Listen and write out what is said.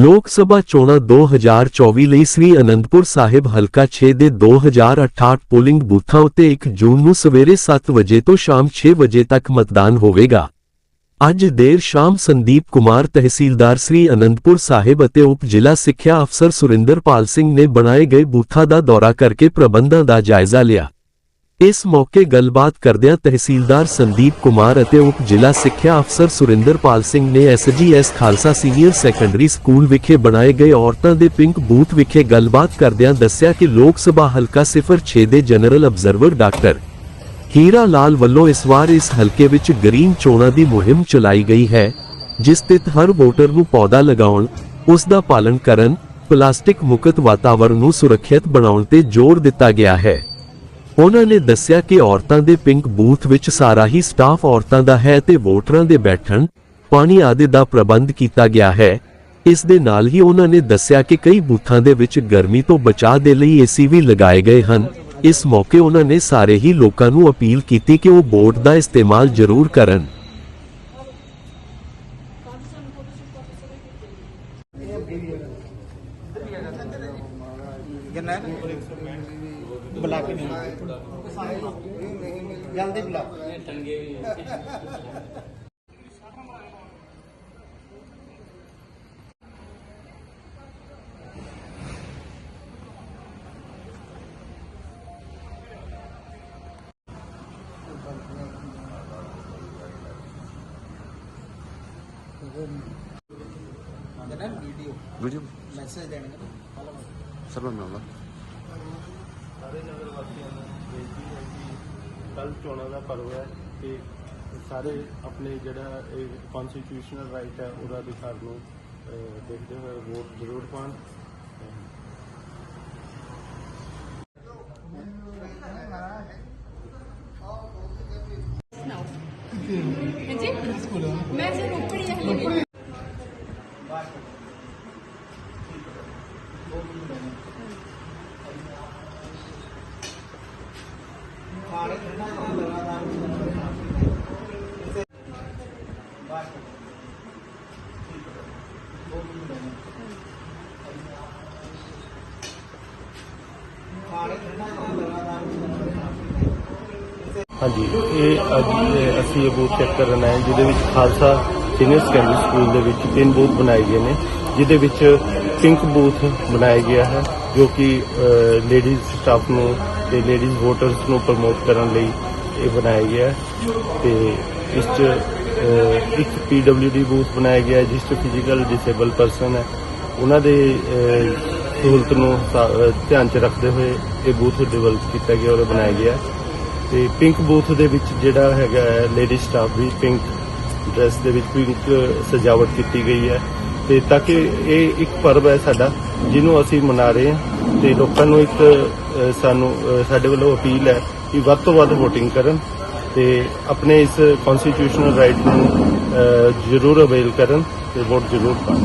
ਲੋਕ ਸਭਾ ਚੋਣਾਂ 2024 ਲਈ ਸ੍ਰੀ ਅਨੰਦਪੁਰ ਸਾਹਿਬ ਹਲਕਾ 6 ਦੇ 2068 ਪੋਲਿੰਗ ਬੂਥਾਂ ਉੱਤੇ 1 ਜੂਨ ਨੂੰ ਸਵੇਰੇ 7 ਵਜੇ ਤੋਂ ਸ਼ਾਮ 6 ਵਜੇ ਤੱਕ ਮਤਦਾਨ ਹੋਵੇਗਾ। ਅੱਜ ਦੇਰ ਸ਼ਾਮ ਸੰਦੀਪ ਕੁਮਾਰ ਤਹਿਸੀਲਦਾਰ ਸ੍ਰੀ ਅਨੰਦਪੁਰ ਸਾਹਿਬ ਅਤੇ ਉਪ ਜ਼ਿਲ੍ਹਾ ਸਿੱਖਿਆ ਅਫਸਰ ਸੁਰਿੰਦਰਪਾਲ ਸਿੰਘ ਨੇ ਬਣਾਏ ਗਏ ਬੂਥਾਂ ਦਾ ਦੌਰਾ ਕਰਕੇ ਪ੍ਰਬੰਧਾਂ ਦਾ ਜਾਇਜ਼ਾ ਲਿਆ। ਇਸ ਮੌਕੇ ਗੱਲਬਾਤ ਕਰਦਿਆਂ ਤਹਿਸੀਲਦਾਰ ਸੰਦੀਪ ਕੁਮਾਰ ਅਤੇ ਉਪ ਜ਼ਿਲ੍ਹਾ ਸਿੱਖਿਆ ਅਫਸਰ ਸੁਰਿੰਦਰਪਾਲ ਸਿੰਘ ਨੇ SGS Khalsa senior secondary school ਵਿਖੇ ਬਣਾਏ ਗਏ ਔਰਤਾਂ ਦੇ ਪਿੰਕ ਬੂਥ ਵਿਖੇ ਗੱਲਬਾਤ ਕਰਦਿਆਂ ਦੱਸਿਆ ਕਿ ਲੋਕ ਸਭਾ ਹਲਕਾ 06 ਦੇ general observer doctor Hira Lal ਵੱਲੋਂ ਇਸ ਵਾਰ ਇਸ ਹਲਕੇ ਵਿੱਚ ਗ੍ਰੀਨ ਚੋਣਾਂ ਦੀ ਮੁਹਿੰਮ ਚਲਾਈ ਗਈ ਹੈ, ਜਿਸ ਤਹਿਤ ਹਰ ਵੋਟਰ ਨੂੰ ਪੌਦਾ ਲਗਾਉਣ, ਉਸ ਦਾ ਪਾਲਣ ਕਰਨ, ਪਲਾਸਟਿਕ ਮੁਕਤ ਵਾਤਾਵਰਣ ਨੂੰ ਸੁਰੱਖਿਅਤ ਬਣਾਉਣ ਤੇ ਜ਼ੋਰ ਦਿੱਤਾ ਗਿਆ ਹੈ। ਉਹਨਾਂ ਨੇ ਦੱਸਿਆ ਕਿ ਔਰਤਾਂ ਦੇ ਪਿੰਕ ਬੂਥ ਵਿੱਚ ਸਾਰਾ ਹੀ ਸਟਾਫ ਔਰਤਾਂ ਦਾ ਹੈ ਤੇ ਵੋਟਰਾਂ ਦੇ ਬੈਠਣ, ਪਾਣੀ ਆਦਿ ਦਾ ਪ੍ਰਬੰਧ ਕੀਤਾ ਗਿਆ ਹੈ। ਇਸ ਦੇ ਨਾਲ ਹੀ ਉਹਨਾਂ ਨੇ ਦੱਸਿਆ ਕਿ ਕਈ ਬੂਥਾਂ ਦੇ ਵਿੱਚ ਗਰਮੀ ਤੋਂ ਬਚਾਅ ਦੇ ਲਈ ਏਸੀ ਵੀ ਲਗਾਏ ਗਏ ਹਨ। ਇਸ ਮੌਕੇ ਉਹਨਾਂ ਨੇ ਸਾਰੇ ਹੀ ਲੋਕਾਂ ਨੂੰ ਅਪੀਲ ਕੀਤੀ ਕਿ ਉਹ ਵੋਟ ਦਾ ਇਸਤੇਮਾਲ ਜ਼ਰੂਰ ਕਰਨ। ਕਿੰਨਾ ਬੁਲਾ ਕੇ ਨਹੀਂ ਜਲਦੀ ਬੁਲਾ। ਵੀਡੀਓ ਵੀਡੀਓ ਮੈਸੇਜ ਦੇਣਗੇ ਸਰ ਮੈਂ ਮਿਲਦਾ ਸਾਰੇ ਨਗਰ ਵਾਸੀਆਂ ਨੂੰ ਬੇਨਤੀ ਹੈ ਕਿ ਕੱਲ ਚੋਣਾਂ ਦਾ ਪਰਵ ਹੈ ਤੇ ਸਾਰੇ ਆਪਣੇ ਜਿਹੜਾ ਇਹ ਕਨਸਟੀਟਿਊਸ਼ਨਲ ਰਾਈਟ ਹੈ ਉਹਦਾ ਅਧਿਕਾਰ ਨੂੰ ਅਹ, ਦੇਖਦੇ ਹੋਏ ਵੋਟ ਜ਼ਰੂਰ ਪਾਉਣ। ਹਾਂਜੀ? ਮੈਂ ਜੇ ਰੋਪੜੀ ਆ ਹਲੇ ਹਾਂਜੀ ਇਹ ਅੱਜ ਅਸੀਂ ਇਹ ਬੂਥ ਚੈੱਕ ਕਰਨ ਆਏ ਜਿਹਦੇ ਵਿੱਚ ਖਾਲਸਾ ਸੀਨੀਅਰ ਸੈਕੰਡਰੀ ਸਕੂਲ ਦੇ ਵਿੱਚ ਤਿੰਨ ਬੂਥ ਬਣਾਏ ਗਏ ਨੇ ਜਿਹਦੇ ਵਿੱਚ ਪਿੰਕ ਬੂਥ ਬਣਾਇਆ ਗਿਆ ਹੈ ਜੋ ਕਿ ਲੇਡੀਜ਼ ਸਟਾਫ ਨੂੰ ਤੇ ਲੇਡੀਜ਼ ਵੋਟਰਸ ਨੂੰ ਪ੍ਰਮੋਟ ਕਰਨ ਲਈ ਇਹ ਬਣਾਇਆ ਗਿਆ ਹੈ। ਤੇ ਇਸ 'ਚ ਅਹ, ਇੱਕ ਪੀਡਬਲਯੂਡੀ ਬੂਥ ਬਣਾਇਆ ਗਿਆ ਜਿਸ 'ਚ ਫਿਜ਼ੀਕਲ ਡਿਸੇਬਲ ਪਰਸਨ ਹੈ। ਉਹਨਾਂ ਦੇ ਸਹੂਲਤ ਨੂੰ ਧਿਆਨ 'ਚ ਰੱਖਦੇ ਹੋਏ ਇਹ ਬੂਥ ਡਿਵੈਲਪ ਕੀਤਾ ਗਿਆ ਔਰ ਬਣਾਇਆ ਗਿਆ। ਹੈ ਤੇ ਪਿੰਕ ਬੂਥ ਦੇ ਵਿੱਚ ਜਿਹੜਾ ਹੈਗਾ ਲੇਡੀ ਸਟਾਫ ਵੀ ਪਿੰਕ ਡਰੈਸ ਦੇ ਵਿੱਚ ਪਿੰਕ ਸਜਾਵਟ ਕੀਤੀ ਗਈ ਹੈ। ਤੇ ਤਾਂ ਕਿ ਇਹ ਇੱਕ ਪਰਬ ਹੈ ਸਾਡਾ, ਜਿਹਨੂੰ ਅਸੀਂ ਮਨਾ ਰਹੇ ਹਾਂ। ਤੇ ਲੋਕਾਂ ਨੂੰ ਇੱਕ ਸਾਨੂੰ ਸਾਡੇ ਵੱਲੋਂ ਅਪੀਲ ਹੈ ਕਿ ਵੱਧ ਤੋਂ ਵੱਧ VOTING ਕਰਨ ਤੇ ਆਪਣੇ ਇਸ ਕਨਸਟੀਟਿਊਸ਼ਨਲ ਰਾਈਟ ਨੂੰ ਜ਼ਰੂਰ ਅਵੇਲ ਕਰਨ ਤੇ ਵੋਟ ਜ਼ਰੂਰ ਪਾਣ